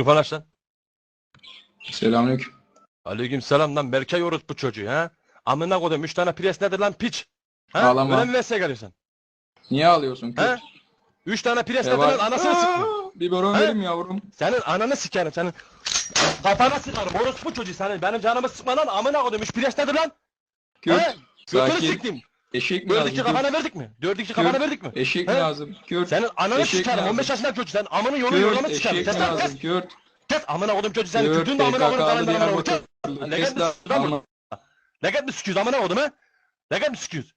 Mikrofon aç lan. Selamünaleyküm. Aleyküm selam lan Berkay bu çocuğu ha. Amına koydum 3 tane pres nedir lan piç? Ha? Ağlama. Öyle mi meslek arıyorsun? Niye ağlıyorsun? Ha? Kürt? 3 tane pres Ne nedir lan anasını. Aa, Biberon Ha? verim yavrum. Senin ananı sikerim senin. Kafana sıkarım orospu çocuğu senin. Benim canımı sıkma lan amına koydum 3 pres nedir lan? Kürt. Ha? Götünü siktim. Eşek mi Böyle lazım? iki Kürt? kafana verdik mi? Dört iki Kürt. kafana verdik mi? Eşek He? mi lazım? Kürt. Senin ananı Eşek sikerim lazım. 15 yaşında çocuk sen amını yolu yolunu Kürt. sikerim. Eşek Kes mi lan kes. lazım? Kürt. Kes amına koydum çocuğu senin Kürt. kürdün de amına koydum PKK'lı kalandan amına koydum. Kes. Diyarbakırlı. Legend Kes lan. lan Ama- Legend mi sikiyoruz amına koydum ha? Legend mi sikiyoruz?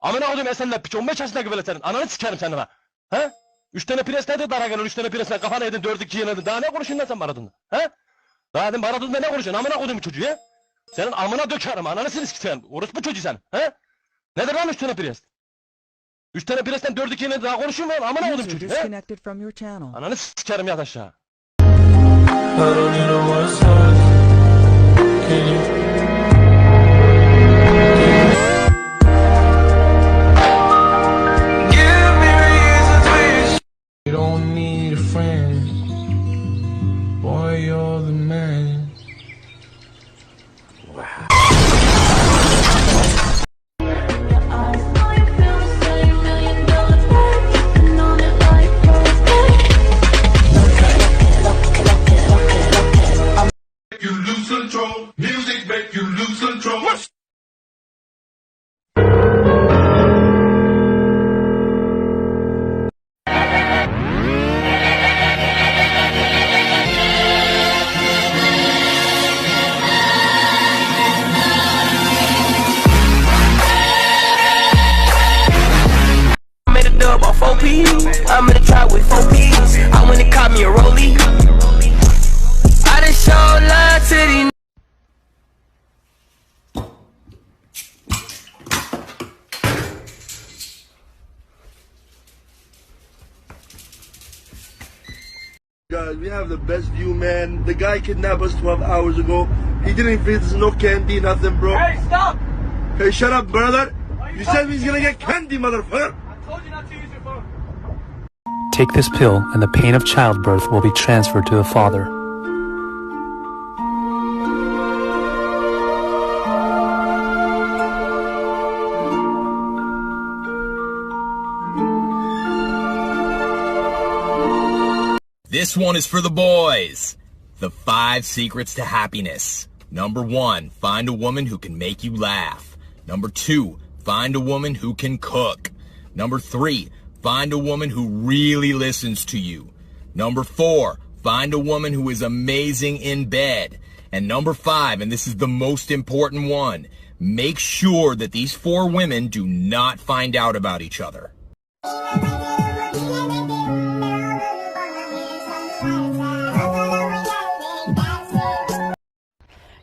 Amına koydum esenler piç 15 yaşında gibi senin. Ananı sikerim senin ha. He? Üç tane pres nedir dara gelen üç tane pres ne kafana yedin dört iki yedin. Daha ne konuşuyorsun lan sen baradında? He? Daha dedim baradında ne konuşuyorsun? Amına koydum çocuğu ya. Senin amına dökerim ananı seni sikeceğim. Orospu çocuğu sen. He? Nedir lan üç tane pres? Üç tane presten dört iki yedin daha konuşuyor mu? Amına koydum User çocuğu. He? Ananı sikerim yat aşağı. You don't need a friend. Control. I made a dub off 4P. I'm in the trap with 4Ps. Kidnapped us 12 hours ago. He didn't feed us no candy, nothing, bro. Hey, stop! Hey, shut up, brother. You said he's gonna get candy, motherfucker. I told you not to use your phone. Take this pill, and the pain of childbirth will be transferred to the father. This one is for the boys. The five secrets to happiness. Number one, find a woman who can make you laugh. Number two, find a woman who can cook. Number three, find a woman who really listens to you. Number four, find a woman who is amazing in bed. And number five, and this is the most important one, make sure that these four women do not find out about each other.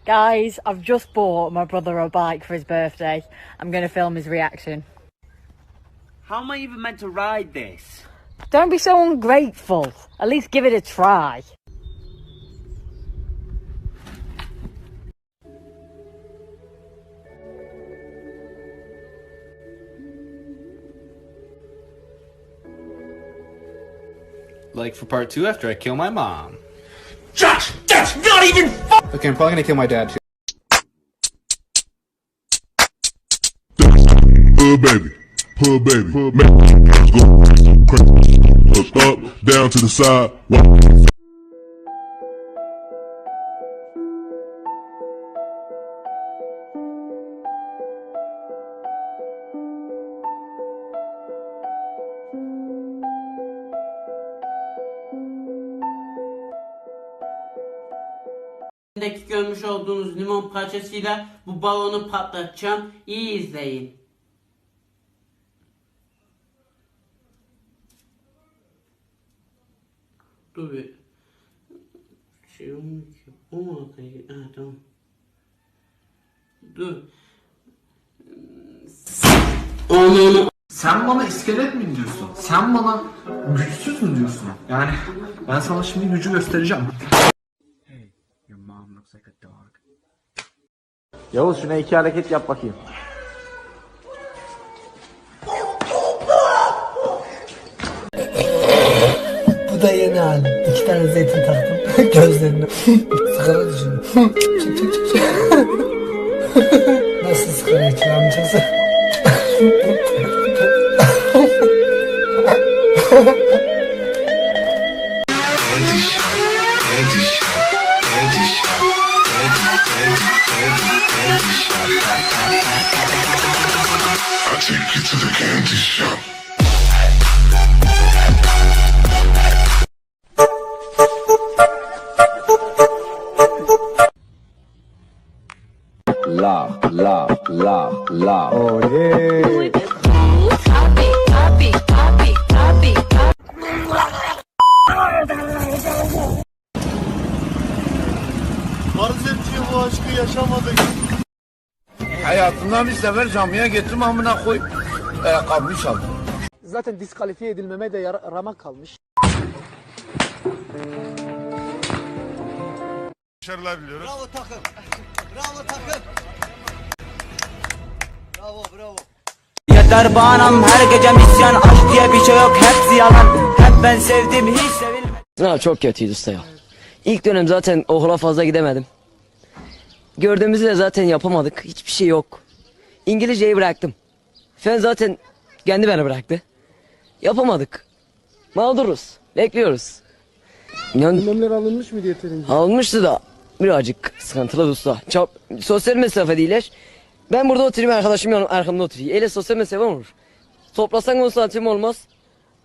Guys, I've just bought my brother a bike for his birthday. I'm going to film his reaction. How am I even meant to ride this? Don't be so ungrateful. At least give it a try. Like for part two after I kill my mom. Josh, that's not even Okay, I'm probably gonna kill my dad too. Baby, baby, man, go. Down to the side. Elimdeki görmüş olduğunuz limon parçasıyla bu balonu patlatacağım. İyi izleyin. Dur bir. Şey olmuyor ki. O mu ortaya? Ha tamam. Dur. Onu Sen bana iskelet mi diyorsun? Sen bana güçsüz mü diyorsun? Yani ben sana şimdi gücü göstereceğim. Looks like a dog. Yavuz şuna iki hareket yap bakayım. Bu da yeni halim. İki tane zeytin taktım. Gözlerini sigara düşün. Nasıl sigara içiyor amcası? I take et ki bu aşkı yaşamadık. Hayatından bir sefer camiye getirme amına koy. Ayakkabımı çaldı. Zaten diskalifiye edilmeme de ramak kalmış. Başarılar diliyoruz. Bravo takım. Bravo takım. Bravo bravo. Yeter bağnam her gece misyan Aşk diye bir şey yok hepsi yalan Hep ben sevdim hiç sevilmedim Sınav çok kötüydü usta ya. İlk dönem zaten okula fazla gidemedim. Gördüğümüzü de zaten yapamadık. Hiçbir şey yok. İngilizceyi bıraktım. Fen zaten kendi beni bıraktı. Yapamadık. Mağduruz. Bekliyoruz. Yani Önlemler alınmış mı yeterince? almıştı da birazcık sıkıntılı usta. Çok, sosyal mesafe değiller. Ben burada oturayım arkadaşım yanım arkamda oturuyor. Öyle sosyal mesafe olur. Toplasan 10 santim olmaz.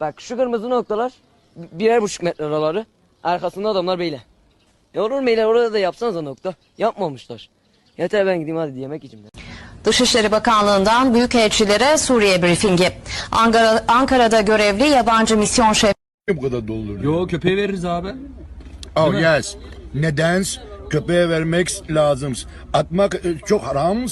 Bak şu kırmızı noktalar birer buçuk metre araları. Arkasında adamlar böyle. Ya olur beyler orada da yapsanıza nokta. Yapmamışlar. Yeter ben gideyim hadi yemek yiyeceğim. Dışişleri Bakanlığı'ndan büyükelçilere Suriye briefingi. Ankara, Ankara'da görevli yabancı misyon şefi Bu kadar dolduruyor. Yo köpeğe veririz abi. Oh yes. Neden? Köpeğe vermek lazım. Atmak e, çok haram.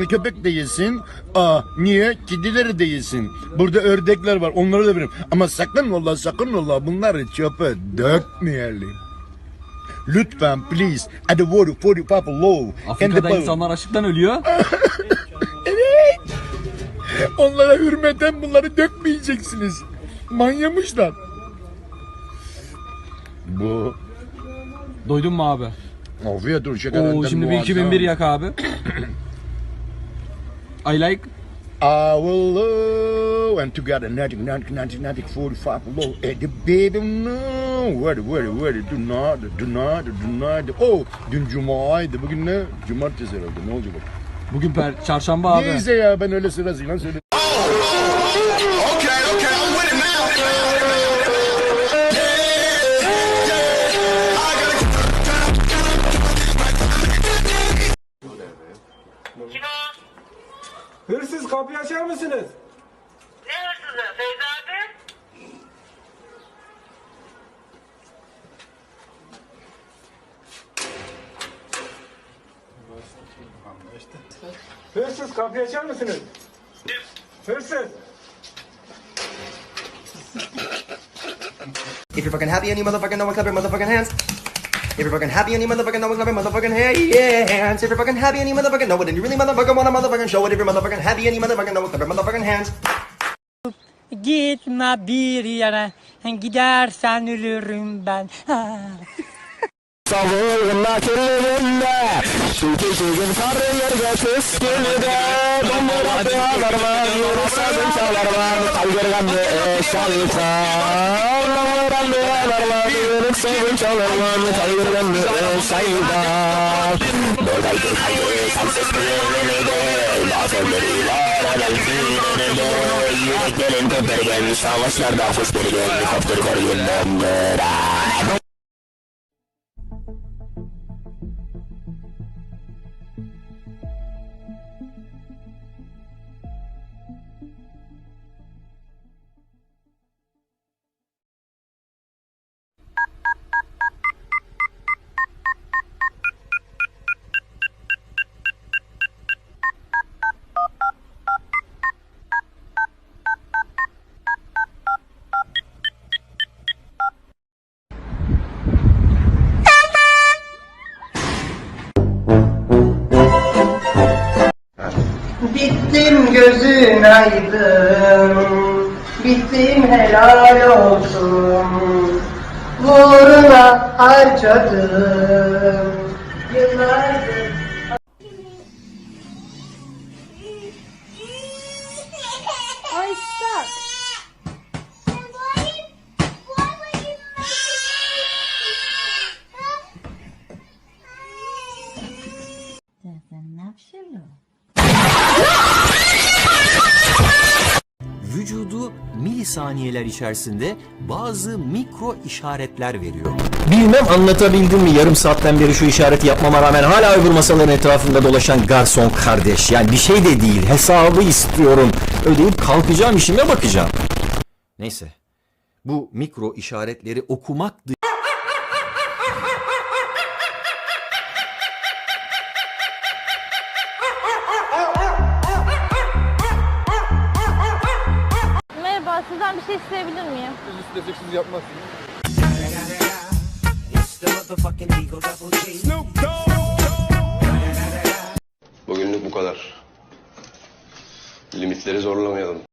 E, Köpek de yesin. Aa, niye? Kedileri de yesin. Burada ördekler var. Onları da verin. Ama sakın ola sakın ola bunları çöpe dökmeyelim. Lütfen please. At the word for the people low. Afrika'da insanlar açlıktan ölüyor. Onlara hürmeten bunları dökmeyeceksiniz. Manyamışlar. Bu Doydun mu abi? Afiyet olsun. Oo şimdi bir 2001 yak abi. I like Love and together nothing, nothing, nothing, nothing, 45 low. And the baby no. Where, where, where, do not, do not, do not. Oh, dün cumaydı. Bugün ne? Cumartesi herhalde. Ne olacak? bugün per çarşamba abi. Neyse ya ben öyle sırasıyla söyledim. Hırsız mısınız? Ne hırsızı Feyzi abi? Hırsız kapıyı açar mısınız? Hırsız. If you're fucking happy and you motherfucking know it, clap your motherfucking hands. If you're fucking happy and you motherfucking know it, clap your motherfucking hands. If you're fucking happy and you motherfucking know it, and you really motherfucking wanna motherfucking show it. If you're motherfucking happy and you motherfucking know it, clap your motherfucking hands. Gitme bir yere gidersen ölürüm ben. Savurma kirlerinde Şülkü şülkün sarı yerge püskülde Dumura dağlarman Yorasazın çalarman Kalgırgandı eşaltan Lamuran dağlarman Yürük sevin çalarman Kalgırgandı eşaltan Buradaydı kaydı Sensiz kıyırını Bazılarıyla Alalfinini Yüreklerin köpergen Savaşlarda fışkırgen Koptur koryundan Bırak gözün aydın Bittim helal olsun. Uğruna harcadım Yıllardır milisaniyeler içerisinde bazı mikro işaretler veriyor. Bilmem anlatabildim mi yarım saatten beri şu işareti yapmama rağmen hala öbür masaların etrafında dolaşan garson kardeş. Yani bir şey de değil hesabı istiyorum. Ödeyip kalkacağım işime bakacağım. Neyse bu mikro işaretleri okumak miyim? Bugünlük bu kadar. Limitleri zorlamayalım.